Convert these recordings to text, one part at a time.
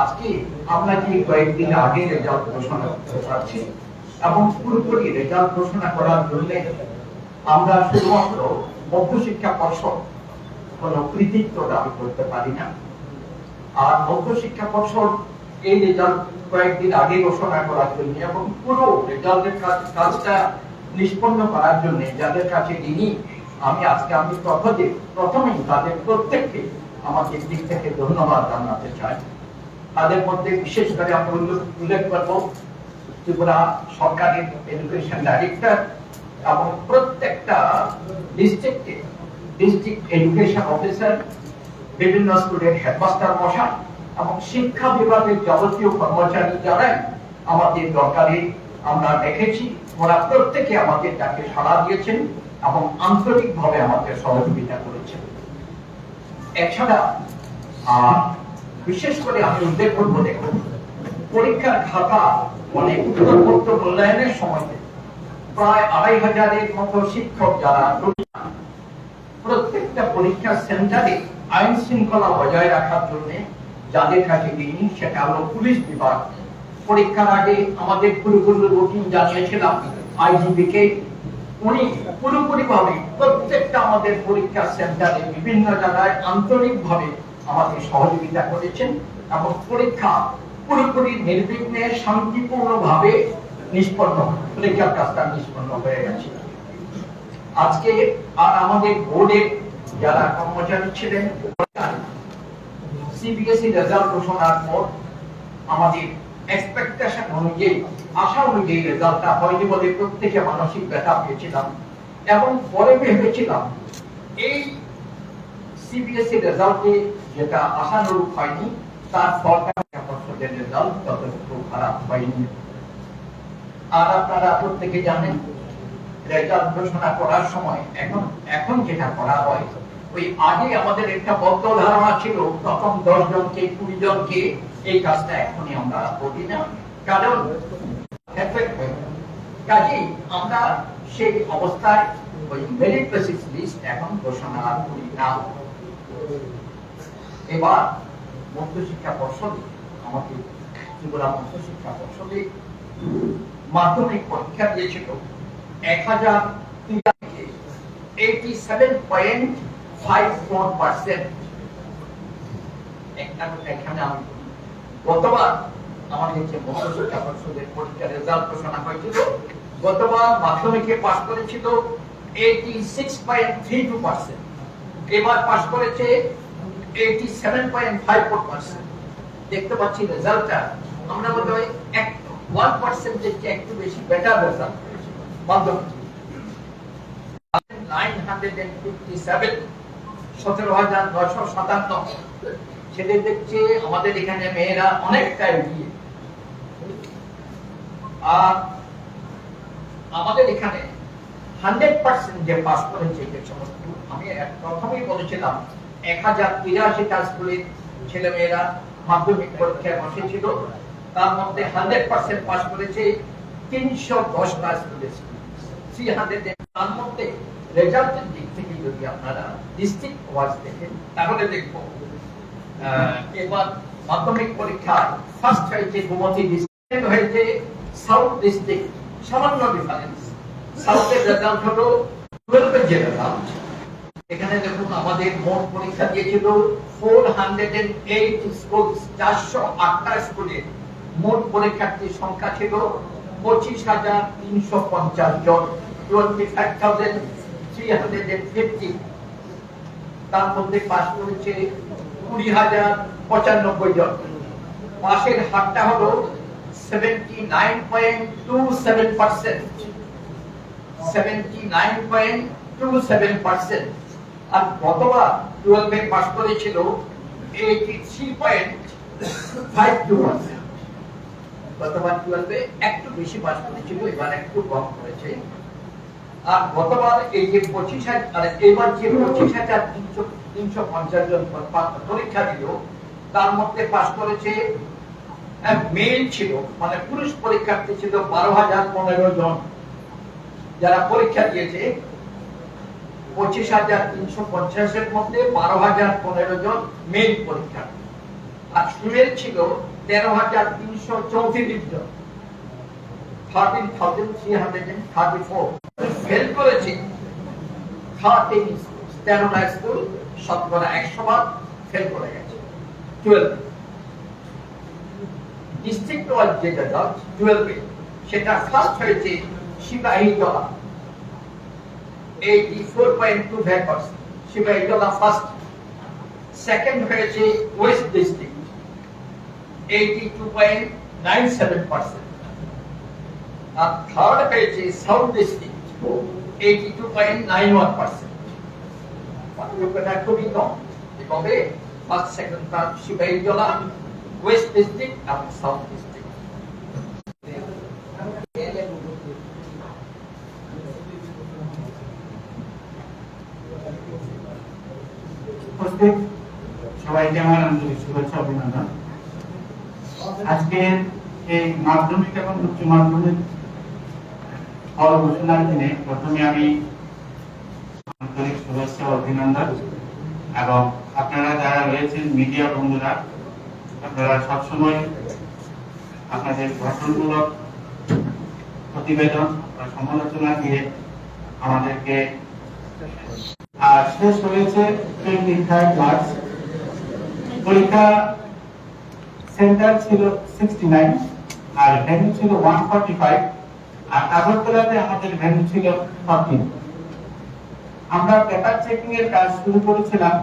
আজকে কয়েকদিন আগে রেজাল্ট ঘোষণা করতে পারছি এবং পুরোপুরি রেজাল্ট ঘোষণা করার জন্য আমরা শুধুমাত্র পর্ষদ কৃতিত্ব দাবি করতে পারি না। আর পর্ষদ এই রেজাল্ট কয়েকদিন আগে ঘোষণা করার জন্য এবং পুরো রেজাল্টের কাজ কাজটা নিষ্পন্ন করার জন্য যাদের কাছে আমি আজকে আমি প্রথমে প্রথমেই তাদের প্রত্যেককে আমাদের দিক থেকে ধন্যবাদ জানাতে চাই। তাদের মধ্যে বিশেষ করে আমরা উল্লেখ- করব ত্রিপুরা সরকারের এডুকেশন ডাইরেক্টর এবং প্রত্যেকটা ডিস্ট্রিক্টে ডিস্ট্রিক্ট এডুকেশন অফিসার বিভিন্ন স্কুলের হেডমাস্টার মশাই এবং শিক্ষা বিভাগের যাবতীয় কর্মচারী যারা আমাদের দরকারে আমরা দেখেছি ওরা প্রত্যেকে আমাদের তাকে সাড়া দিয়েছেন এবং আন্তরিকভাবে আমাদের সহযোগিতা করেছেন। এছাড়া আহ, বিশেষ করে আমি উল্লেখ করব, দেখুন, পরীক্ষার খাতা মানে উত্তরপত্র মূল্যায়নের সময় প্রায় আড়াই হাজারের মতো শিক্ষক যারা প্রত্যেকটা পরীক্ষা সেন্টারে আইন শৃঙ্খলা বজায় রাখার জন্য যাদের কাছে ঋণী সেটা হলো পুলিশ বিভাগ। পরীক্ষার আগে আমাদের পুরোপুরি রুটিন জানিয়েছিলাম আইজিবি কে উনি পুরোপুরি ভাবে প্রত্যেকটা আমাদের পরীক্ষা সেন্টারে বিভিন্ন জায়গায় আন্তরিক আমাদের সহযোগিতা করেছেন এবং পরীক্ষা পুরোপুরি নির্বিঘ্নে শান্তিপূর্ণ ভাবে নিষ্পন্ন পরীক্ষার কাজটা নিষ্পন্ন হয়ে গেছে। আজকে আর আমাদের বোর্ডের যারা কর্মচারী ছিলেন সিবিএসই রেজাল্ট ঘোষণার পর আমাদের এক্সপেকটেশন অনুযায়ী, আশা অনুযায়ী রেজাল্টটা হয়নি বলে প্রত্যেকে মানসিক ব্যথা পেয়েছিলাম এবং পরে ভেবেছিলাম, এই সিবিএসই রেজাল্টে যেটা আশানুরূপ হয়নি, তার পর্ষদের রেজাল্ট ততটুকু খারাপ হয়নি। আর আপনারা প্রত্যেকে জানেন, রেজাল্ট ঘোষণা করার সময় এখন এখন যেটা করা হয়, ওই আগে আমাদের একটা বদ্ধ ধারণা ছিল দশ জনকে, কুড়ি জনকে এই কাজটা এখনই আমরা করি না। কারণ। কাজেই আমরা সেই অবস্থায় ওই মেরিট বেসিস লিস্ট এখন ঘোষণা করি না। এবার মধ্যশিক্ষা পর্ষদে ত্রিপুরা পর্ষদে মাধ্যমিক পরীক্ষা দিয়েছিল এক হাজার eighty seven point five four percent এখানে আমি গতবার আমাদের যে মধ্যশিক্ষা পর্ষদের পরীক্ষার রেজাল্ট ঘোষণা হয়েছিল, গতবার মাধ্যমিকে পাস করেছিল eighty six point three two percent এবার পাস করেছে eighty seven point five four percent দেখতে পাচ্ছি রেজাল্টটা আমরা বোধ হয় এক ওয়ান পার্সেন্টের চেয়ে একটু বেশি বেটার রেজাল্ট মাধ্যমিক সতেরো হাজার সাতান্ন। দেখছে আমাদের এখানে মেয়েরা অনেকটা আর আমাদের এখানে হান্ড্রেড পার্সেন্ট যে পাস করেছে যে সমস্ত আমি প্রথমেই বলেছিলাম, এক হাজার তিরাশিটা স্কুলের ছেলে মেয়েরা মাধ্যমিক পরীক্ষায় বসেছিল। তার মধ্যে হান্ড্রেড পার্সেন্ট পাস করেছে তিনশো দশটা স্কুলের থ্রি হান্ড্রেড তার মধ্যে রেজাল্টের দিক থেকে যদি আপনারা ডিস্ট্রিক্ট ওয়াইজ দেখেন, তাহলে দেখব এবার মাধ্যমিক পরীক্ষায় ফার্স্ট হয়েছে গোমতী ডিস্ট্রিক্ট হয়েছে সাউথ ডিস্ট্রিক্ট সামান্য ডিফারেন্স সাউথের রেজাল্ট হলো টুয়েলভের যে রেজাল্ট এখানে দেখুন আমাদের মোট পরীক্ষা দিয়েছিল four hundred and eight school চারশো আটটা স্কুলে মোট পরীক্ষার্থীর সংখ্যা ছিল পঁচিশ হাজার তিনশো পঞ্চাশ জন twenty five thousand three hundred and fifty তার মধ্যে পাশ করেছে কুড়ি হাজার পঁচানব্বই জন। পাশের হারটা হলো seventy nine point two seven percent seventy nine point two seven percent আর গতবার করেছিল eighty three point five two percent গতবার একটু বেশি করেছিল, এবার একটু কম করেছে। আর গতবার এই যে পঁচিশ হাজার আর এবার যে পঁচিশ হাজার তিনশো তিনশো পঞ্চাশ জন পরীক্ষা দিল, তার মধ্যে পাশ করেছে মেল ছিল মানে পুরুষ পরীক্ষার্থী ছিল বারো হাজার পনেরো জন। যারা পরীক্ষা দিয়েছে, পঁচিশ হাজার তিনশো পঞ্চাশের মধ্যে বারো হাজার পনেরো জন মেল পরীক্ষার্থী আর ফিমেল ছিল তেরো হাজার তিনশো চৌত্রিশ জন। Thirteen thousand three hundred and thirty four fail করেছে থার্টিন তেরোটা স্কুল শতকরা একশো বার ফেল করে গেছে। টুয়েলভ ডিস্ট্রিক্ট ওয়াইজ টুয়েলভে সেটা ফার্স্ট হয়েছে জলা। Eighty four point two Sipahijala first second হয়েছে west district eighty two point nine seven percent আর থার্ড হয়েছে south district eighty two point nine one percent খুবই কম। তবে ফার্স্ট সেকেন্ড থার্ড জলা ওয়েস্ট ডিস্ট্রিক্ট এবং সাউথ ডিস্ট্রিক্ট সবাইকে আমার আন্তরিক শুভেচ্ছা অভিনন্দন। আজকে এই মাধ্যমিক এবং উচ্চ মাধ্যমিক ফল ঘোষণার দিনে প্রথমে আমি আন্তরিক শুভেচ্ছা, অভিনন্দন এবং আপনারা যারা রয়েছেন, মিডিয়া বন্ধুরা, আপনারা সবসময় আপনাদের গঠনমূলক প্রতিবেদন বা সমালোচনা দিয়ে আমাদেরকে, আর শেষ হয়েছে থার্ড মার্চ পরীক্ষা সেন্টার ছিল সিক্সটি নাইন আর ভ্যালু ছিল ওয়ান ফর্টি ফাইভ আর আগরতলাতে আমাদের ভ্যালু ছিল ফর্টিন আমরা পেপার চেকিং এর কাজ শুরু করেছিলাম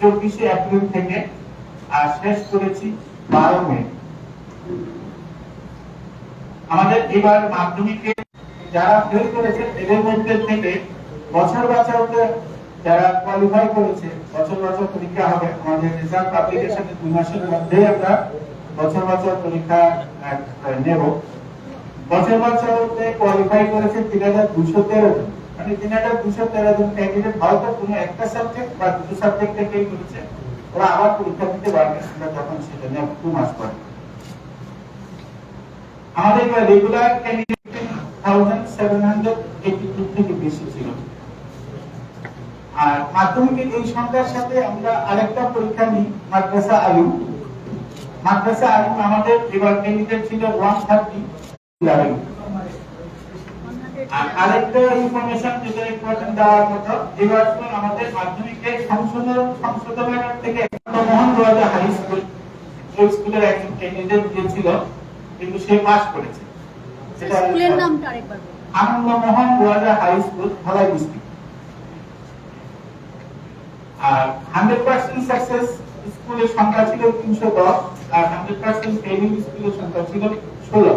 চব্বিশে এপ্রিল থেকে, আর শেষ করেছি বারো মে। আমাদের এবার মাধ্যমিকে যারা ফেল করেছে, এদের মধ্যে থেকে বছর বাঁচাওতে যারা কোয়ালিফাই করেছে, বছর বাঁচাও পরীক্ষা হবে, আমাদের রেজাল্ট পাবলিকেশনের দুই মাসের মধ্যেই আমরা বছর বাঁচাও পরীক্ষা নেব। বছর বাঁচাওতে কোয়ালিফাই করেছে তিন হাজার দুশো তেরো জন। মানে তিন হাজার দুশো তেরো জন ক্যান্ডিডেট হয়তো কোনো একটা সাবজেক্ট বা দুটো সাবজেক্টে ফেল করেছে, ওরা আবার পরীক্ষা দিতে পারবে, আমরা যখন সেটা নেব দু মাস পরে। আমাদের regular candidate thousand seven hundred eighty two থেকে বেশি ছিল। আর মাধ্যমিকের এই সংখ্যার সাথে আমরা আরেকটা পরীক্ষা নিই মাদ্রাসা আলু মাদ্রাসা আলু আমাদের এবার ছিল ওয়ান থার্টি আর আরেকটা ইনফরমেশন যেটা ইম্পর্টেন্ট দেওয়ার মতো এবার আমাদের মাধ্যমিকে সংশোধন সংশোধনাগার থেকে মোহন রাজা হাই স্কুল ওই স্কুলের একজন ক্যান্ডিডেট গিয়েছিল কিন্তু সে পাস করেছে। সেটা স্কুলের নামটা আরেকবার Anandamohan Raja high school Dhalai district hundred percent success স্কুলের সংখ্যা ছিল তিনশো দশ, আর হান্ড্রেড পার্সেন্ট ফেলিং স্কুলের সংখ্যা ছিল ষোলো।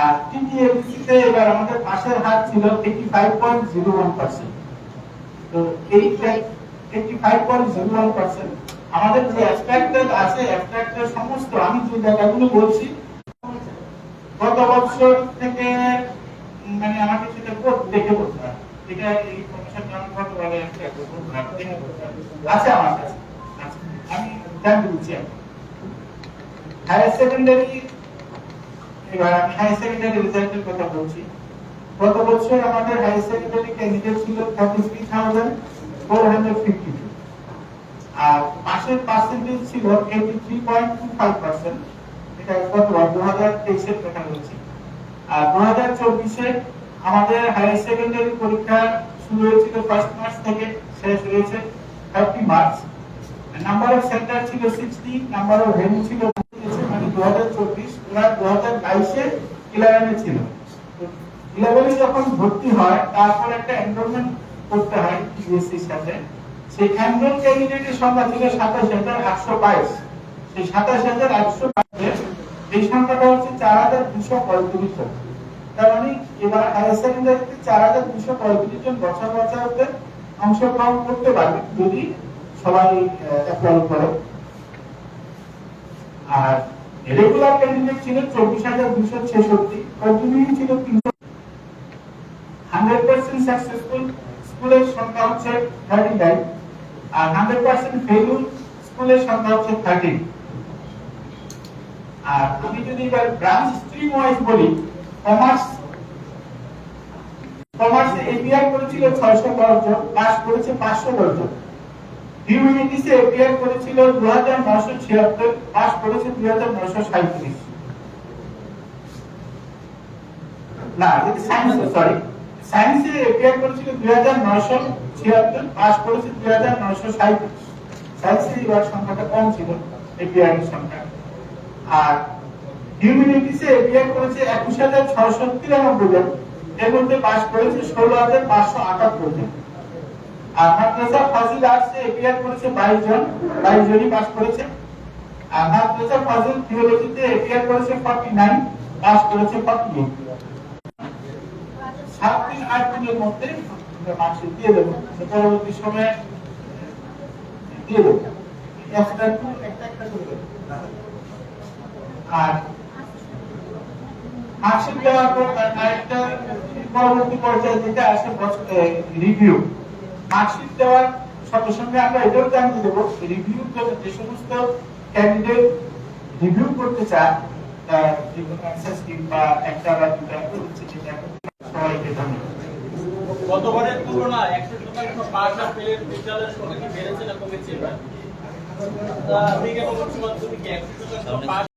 আর টিটিএলসিতে এবার আমাদের পাশের হার ছিল eighty five point zero one percent তো এই eighty five point zero one percent আমাদের যে অ্যাবস্ট্রাক্টেড আছে অ্যাবস্ট্রাক্টের সমস্ত, আমি যে জায়গাগুলো বলছি, গত বছর থেকে মানে আমাকে সেটা দেখে বলতে হবে এটা এই কমিশন কেমন একটা বলতে হবে। আছে আমার কাছে। আমি জানতে দিচ্ছি হায়ার সেকেন্ডারি এবার আমি হায়ার সেকেন্ডারি রেজাল্টের কথা বলছি। গত বছর আমাদের হায়ার সেকেন্ডারি ক্যান্ডিডেট ছিল thirty three thousand four hundred fifty আর পাশের পার্সেন্টেজ ছিল eighty three point two five percent এটা কত দু হাজার তেইশের কথা বলছি। আর দু হাজার চব্বিশে আমাদের হায়ার সেকেন্ডারি পরীক্ষা শুরু হয়েছিল ফার্স্ট মার্চ থেকে শেষ হয়েছে thirty March number of centre ছিল সিক্সটি নাম্বার অফ ভেন্যু ছিল মানে দু হাজার চব্বিশ, ওরা দু হাজার বাইশে ইলেভেনে ছিল। ইলেভেনে যখন ভর্তি হয়, তারপর একটা এনরোলমেন্ট করতে হয় টিএসসির সাথে। সেই এনরোল ক্যান্ডিডেটের সংখ্যা ছিল সাতাশ হাজার আটশো বাইশ। সেই সাতাশ হাজার আটশো বাইশে এই সংখ্যাটা হচ্ছে চার হাজার দুশো পঁয়ত্রিশ তার মানে এবার হায়ার সেকেন্ডারিতে চার হাজার দুশো পঁয়ত্রিশ জন বছর বছরতে অংশগ্রহণ করতে পারবে যদি সবাই অ্যাপ্লাই করে। আর রেগুলার ক্যান্ডিডেট ছিল চব্বিশ হাজার দুশো ছেষট্টি কন্টিনিউ ছিল তিনশো। হান্ড্রেড পার্সেন্ট সাকসেসফুল স্কুলের সংখ্যা হচ্ছে থার্টি নাইন আর হান্ড্রেড পার্সেন্ট ফেলুর স্কুলের সংখ্যা হচ্ছে থার্টিন আর আমি যদি এবার ব্রাঞ্চ স্ট্রিম ওয়াইজ বলি এপিআই সরি সায়েন্সে এপিয়ার করেছিল ছিয়াত্তর পাস করেছে দুই হাজার নশো সাঁত্রিশ সায়েন্সে এবার সংখ্যাটা কম ছিল এপিআর এর সংখ্যা। আর হিউম্যানিটিসে এপিআর করেছে এর মধ্যে পাস দিয়ে দেবো। পরবর্তী সময়ে দিয়ে দেবো। একটা একটা আর মার্কশিট দেওয়ার পর আরেকটা পরবর্তী পর্যায়ে যেটা আসে রিভিউ মার্কশিট দেওয়ার সঙ্গে সঙ্গে আমরা এটাও জানিয়ে দেবো রিভিউ যে সমস্ত ক্যান্ডিডেট রিভিউ করতে চান বা একটা বা দুটা দিচ্ছে যেটা সবাইকে ধন্যবাদ গতবারের তুলনায় একশো শতাংশ পাস আর বিদ্যালয়ের সংখ্যা কি বেড়েছে না কমেছে? এবার